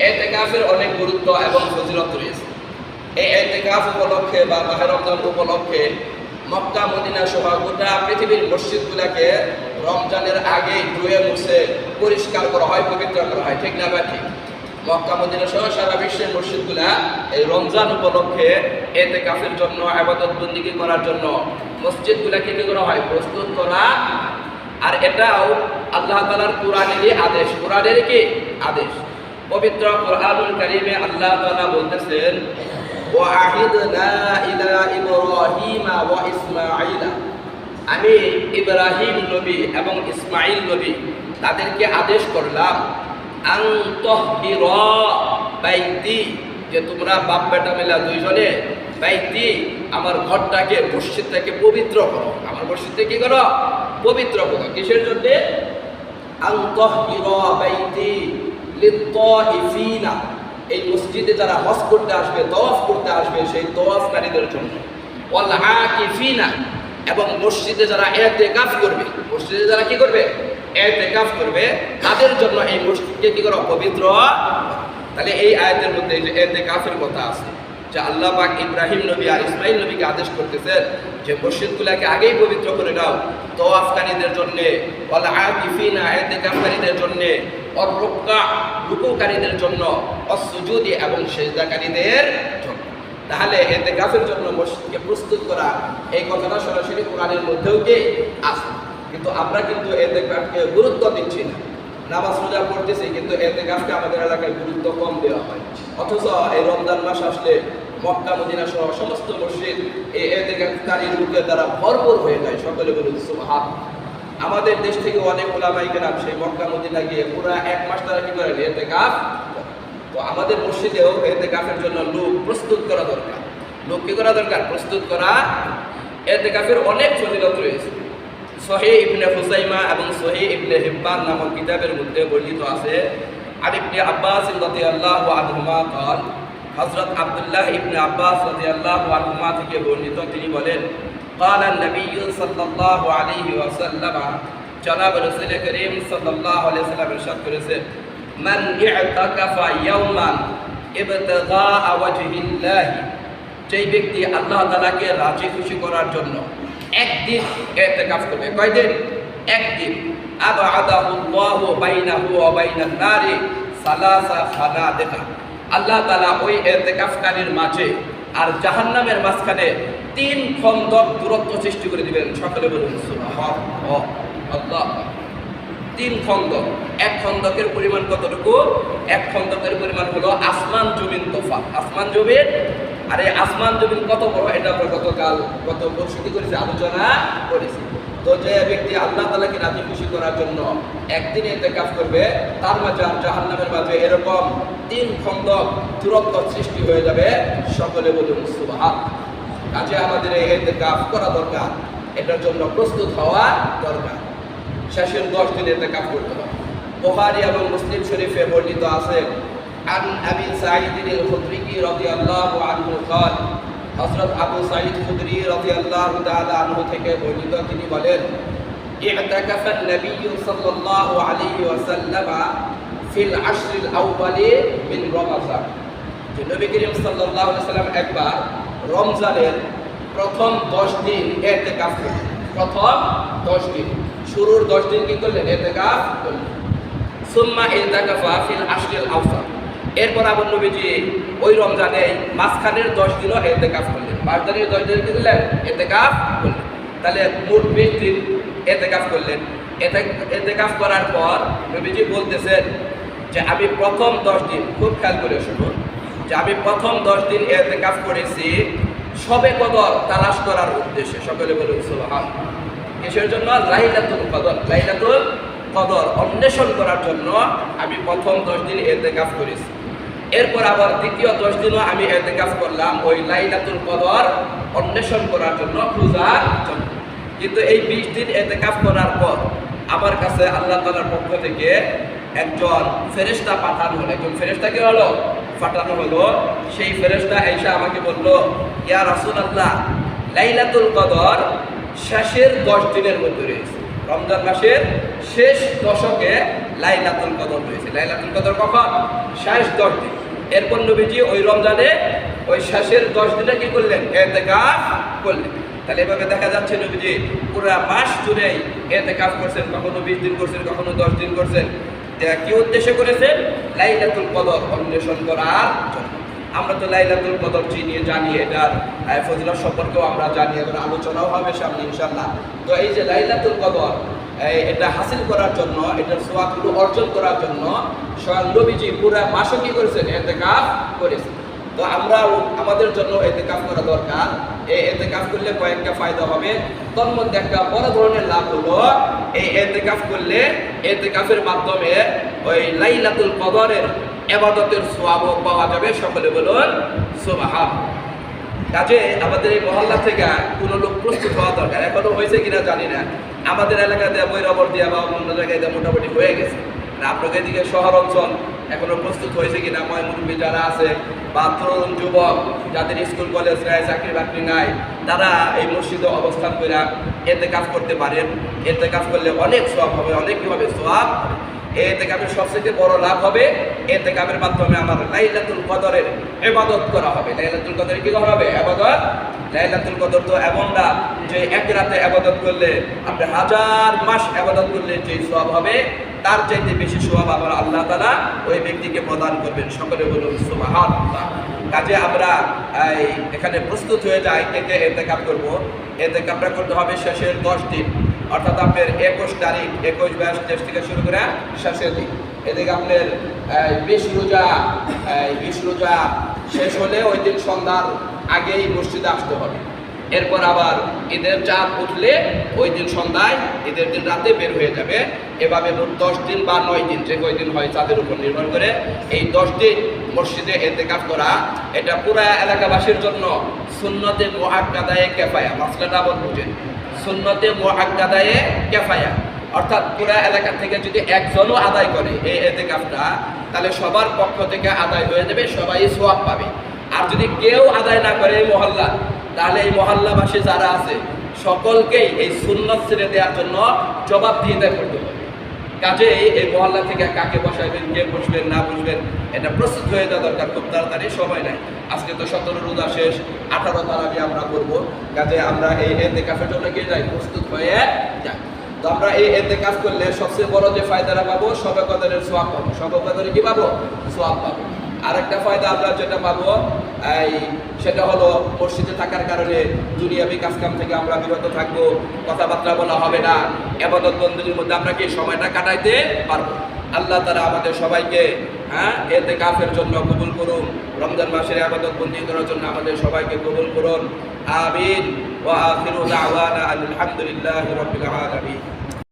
এতেকাফের অনেক গুরুত্ব এবং ফজিলত রয়েছে। এই এতেকাফ উপলক্ষে বা মাহে রমজান উপলক্ষে মক্কা, মদিনা সহ গোটা পৃথিবীর মসজিদগুলোকে রমজানের আগে ধুয়ে মুছে পরিষ্কার করা হয়, পবিত্র করা হয়। ঠিক না বা ঠিক? মক্কা, মদিনা সহ সারা বিশ্বের মসজিদগুলা এই রমজান উপলক্ষে এতে কাফের জন্য, আবাদত বন্দিগি করার জন্য মসজিদগুলাকে কি করা হয়? প্রস্তুত করা। আর এটাও আল্লাহ তালার কোরআনেরই আদেশ। কোরআনের কি? আদেশ। পবিত্র কোরআনুল কারিমে আল্লাহ তাআলা বলতেছেন, ওয়াহিদনা ইলা ইব্রাহিমা ওয়া ইসমাঈলা। আমি ইব্রাহিম নবী এবং ইসমাইল নবী তাদেরকে আদেশ করলাম আং তহবির বাইতি, যে তোমরা বাপ বেটা মেলা দুইজনে বাইতি, আমার ঘরটাকে, মসজিদটাকে পবিত্র করো। আমার মসজিদকে কি করো? পবিত্র করো। কিসের জন্যে? আং তহবির বাইতি লিত্তাইফিনা এই মসজিদে যারা হজ করতে আসবে, তওয়াফ করতে আসবে, সেই তওয়াফকারীদের জন্য। ওয়াল আকিফিনা এবং মসজিদে যারা এতেকাফ করবে, মসজিদে যারা কি করবে? এতেকাফ করবে। তাদের জন্য এই মসজিদকে কি করো? পবিত্র তাহলে এই আয়াতের মধ্যে এই যে এতেকাফের কথা আছে, যে আল্লাহ পাক ইব্রাহিম নবী আর ইসমাইল নবীকে আদেশ করতেছেন যে মসজিদগুলোকে আগেই পবিত্র করে নাও। তওয়াফকারীদের জন্য ওয়াল আকিফিনা এতেকাফকারীদের জন্য রুকুকারীদের জন্য অসুজুদি এবং সেজদাকারীদের জন্য। তাহলে এতে গাফের জন্য মসজিদকে প্রস্তুত করা, এই কথাটা সরাসরি কোরআনের মধ্যেও কি আছে? কিন্তু আমরা কিন্তু এতে গাফকে গুরুত্ব দিচ্ছি না। নামাজ রোজা পড়তেছি, কিন্তু এতে গাফকে আমাদের এলাকায় গুরুত্ব কম দেওয়া হয়। অথচ এই রমজান মাস আসলে মক্কা, মদিনা সহ সমস্ত মসজিদ এই এতে গাফকারী লোকের দ্বারা ভরপুর হয়ে যায়। সকলে বলুন সুবহান আমাদের দেশ থেকে অনেক ওলামাই কেরাম সেই মক্কা মদিনা গিয়ে পুরো এক মাস তারা কি করেন এতে গাফ তো আমাদের মসজিদেও এতে গাফের জন্য লোক প্রস্তুত করা দরকার লোক কি করা দরকার প্রস্তুত করা এতে গাফের অনেক ফজিলত রয়েছে সহি ইবনে হুসাইমা এবং সহি ইবনে হিব্বান নামক কিতাবের মধ্যে বর্ণিত আছে আর ইবনে আব্বাস রাদিয়াল্লাহু আনহুমা قال হযরত আব্দুল্লাহ ইবনে আব্বাস রাদিয়াল্লাহু আনহুমা থেকে বর্ণিত তিনি বলেন قال النبي صلى الله عليه وسلم জনাব রাসূল করিম সাল্লাল্লাহু আলাইহি ওয়াসাল্লাম ইরশাদ করেছেন মান ইআতাকাফা ইয়াওমান ইবতিগা ওয়াজহিল্লাহ যেই ব্যক্তি আল্লাহ তাআলাকে রাজি খুশি করার জন্য একদিন ইতিকাফ করবে কয়দিন একদিন আবাদাহুল্লাহু বাইনাহু ওয়া বাইনান নারি সালাসা খালাদিকা আল্লাহ তাআলা ওই ইতিকাফকারীর মাঝে আর জাহান্নামের মাঝখানে তিন খন্দক দূরত্ব সৃষ্টি করে দিবেন। সকলে বলুন আল্লাহ। তিন খন্দক এক খন্দকের পরিমাণ কতটুকু? এক খন্দকের পরিমাণ হলো আসমান, জমিন তোফা আসমান, জমিন? আর, আসমান, জমিন কত বড়? এটা আমরা গতকাল, গত কি করেছি আলোচনা করেছি। তো যে ব্যক্তি আল্লাহ তালাকে রাজি খুশি করার জন্য একদিন এতে কাজ করবে তার মাঝে আর জাহান্নামের মাঝে এরকম তিন খন্দক দূরত্ব সৃষ্টি হয়ে যাবে সকলে বলুন সুবাহ কাজে আমাদের এই এতে কাজ করা দরকার এটার জন্য প্রস্তুত হওয়া দরকার শেষের দশ দিন এতে কাজ করতে হবে বুখারী এবং মুসলিম শরীফে বর্ণিত আছে عن أبي سعيد الخدري رضي الله عنه قال হযরত আবু সাঈদ খুদরি রাদিয়াল্লাহু তাআলা আনহু থেকে বর্ণিত তিনি বলেন اعتكف النبي صلى الله عليه وسلم في العشر الأول من رمضان যে নবী করিম সাল্লাল্লাহু আলাইহি সাল্লাম একবার রমজানের প্রথম 10 দিন ইতিকাফ করলেন প্রথম 10 দিন শুরুর 10 দিন কি করলেন ইতিকাফ করলেন সুম্মা ইতাকাফা ফিল আশরিল আওসাত এরপর আবার নবীজি ওই রমজানে মাঝখানের দশ দিনও এতেকাফ করলেন। মাঝখানের দশ দিন কি করলেন এতেকাফ করলেন। তাহলে মোট বিশ দিন এতেকাফ করলেন। এতে- এতেকাফ করার পর নবীজি বলতেছেন যে, আমি প্রথম দশ দিন খুব খেয়াল করে শুনুন যে, আমি প্রথম দশ দিন এতেকাফ করেছি সবে কদর তালাশ করার উদ্দেশ্যে। সকলে বলুন, সুবহান। কিসের জন্য? লাইলাতুল কদর। লাইলাতুল কদর অন্বেষণ করার জন্য আমি প্রথম দশ দিন এতেকাফ করেছি। এরপর আবার দ্বিতীয় দশ দিনও আমি এতেকাফ করলাম, ওই লাইলাতুল কদর অন্বেষণ করার জন্য খোঁজার জন্য। কিন্তু এই বিশ দিন এতেকাফ করার পর আমার কাছে আল্লাহ তালার পক্ষ থেকে একজন ফেরেশতা পাঠানো হলো। একজন ফেরেশতা কি হলো? পাঠানো হলো। সেই ফেরেশতা এসে আমাকে বলল, ইয়া রাসুল আল্লাহ লাইলাতুল কদর শেষের দশ দিনের মধ্যে রয়েছে। রমজান মাসের শেষ দশকে লাইলাতুল কদর রয়েছে। লাইলাতুল কদর কখন? শেষ দশ দিন। এরপর নবীজি ওই রমজানে ওই শেষের দশ দিনে কি করলেন? এতেকাফ করলেন। তাহলে এভাবে দেখা যাচ্ছে নবীজি পুরো মাস জুড়েই এতেকাফ করছেন, কখনো বিশ দিন করছেন, কখনো দশ দিন করছেন। কি উদ্দেশ্য করেছেন? লাইলাতুল কদর অন্বেষণ করার জন্য। আমরা তো লাইলাতুল কদর চিনি, জানি এটার ফজিলত সম্পর্কেও আমরা জানি এবার আলোচনাও হবে সামনে ইনশাল্লাহ তো এই যে লাইলাতুল কদর এটা হাসিল করার জন্য এটার সোয়াবগুলো অর্জন করার জন্য স্বয়ং নবীজি পুরা মাসও কি করেছেন? এতেকাফ করেছেন। তো আমরাও আমাদের জন্য এতেকাফ করা দরকার। এই এতেকাফ করলে কয়েকটা ফায়দা হবে। তোর মধ্যে একটা বড় ধরনের লাভ হলো, এই এতেকাফ করলে এতেকাফের মাধ্যমে ওই লাইলাতুল কদরের এবাদতের সোয়াব পাওয়া যাবে। সকলে বলুন সুবহান কাজে আমাদের এই মহল্লা থেকে কোনো লোক প্রস্তুত হওয়া দরকার। এখনও হয়েছে কিনা জানি না। আমাদের এলাকাতে বৈরবর দিয়া বা অন্য জায়গায় মোটামুটি হয়ে গেছে। আপনাদের এদিকে শহর অঞ্চল এখনও প্রস্তুত হয়েছে কিনা ময় যারা আছে বা তরুণ যুবক যাদের স্কুল, কলেজ নাই, চাকরি বাকরি নাই, তারা এই মসজিদে অবস্থান করে এতে কাজ করতে পারেন। এতে কাজ করলে অনেক সব হবে অনেক হবে সব এতে কামের সবচেয়ে বড় লাভ হবে। এতে কামের মাধ্যমে আমার লাইলাতুল কদরের এবাদত করা হবে। লাইলাতুল কদরে কি করা হবে? এবাদত লাইলাতুল কদর তো এমন না যে এক রাতে আবাদত করলে আপনি হাজার মাস আবাদত করলে যে সব হবে, তার চাইতে বেশি সোয়াব আমার আল্লাহ তালা ওই ব্যক্তিকে প্রদান করবেন। সকলে বলুন সুবাহান কাজে আমরা এখানে প্রস্তুত হয়ে যাই থেকে এতে কাপ করব। এতে কাপটা করতে হবে শেষের দশ দিন। অর্থাৎ আপনার একুশ তারিখ, একুশ বাইশ তেইশ থেকে শুরু করে শেষের দিন এদিকে আপনার বিশ রোজা বিশ রোজা শেষ হলে ওই দিন সন্ধ্যার আগেই মসজিদে আসতে হবে। এরপর আবার ঈদের চাঁদ উঠলে ওই দিন সন্ধ্যায় ঈদের দিন রাতে বের হয়ে যাবে। এভাবে মোট দশ দিন বা নয় দিন যে কয়দিন হয় চাঁদের উপর নির্ভর করে এই দশ দিন মসজিদে এতেকাফ করা। এটা পুরা এলাকাবাসীর জন্য সুন্নতে মোহাক্কাদায়ে কেফায়া। মাসলাটা আবার বুঝেন। সুন্নতে মোহাক্কাদায়ে কেফায়া। অর্থাৎ পুরা এলাকা থেকে যদি একজনও আদায় করে এই এতেকাফটা, তাহলে সবার পক্ষ থেকে আদায় হয়ে যাবে, সবাই সোয়াব পাবে। আর যদি কেউ আদায় না করে এই মহল্লা, তাহলে এই মহল্লাবাসী যারা আছে, সকলকেই এই সুন্নত ছেড়ে দেওয়ার জন্য জবাব দেয় করতে হবে কাজেই এই মহল্লা থেকে কাকে বসাইবেন, কে বসবেন, না বসবেন, এটা প্রস্তুত হয়ে যাওয়া দরকার, খুব তাড়াতাড়ি, সময় নাই। আজকে তো সতেরো রোজা শেষ, আঠারো তারাবি আমরা করব। কাজে আমরা এই এতে কাফের জন্য গিয়ে যাই, প্রস্তুত হয়ে যাই। তো আমরা এই এতে কাজ করলে সবচেয়ে বড় যে ফায়দাটা পাবো সবে কদরের সোয়াব পাবো। সবে কদরে কি পাবো? সোয়াব পাবো। আরেকটা ফায়দা আমরা যেটা পাবো এই, সেটা হলো মসজিদে থাকার কারণে দুনিয়াবি কাজকাম থেকে আমরা বিরত থাকব, কথাবার্তা বলা হবে না আবাদত বন্ধুদের মধ্যে আমরা কি সময়টা কাটাইতে পারব? আল্লাহ তারা আমাদের সবাইকে হ্যাঁ এতে কাফের জন্য কবুল করুন, রমজান মাসের আবাদত বন্দী করার জন্য আমাদের সবাইকে কবুল করুন, আমিন, ওয়া আখিরু দাওয়ানা আলহামদুলিল্লাহি রাব্বিল আলামিন।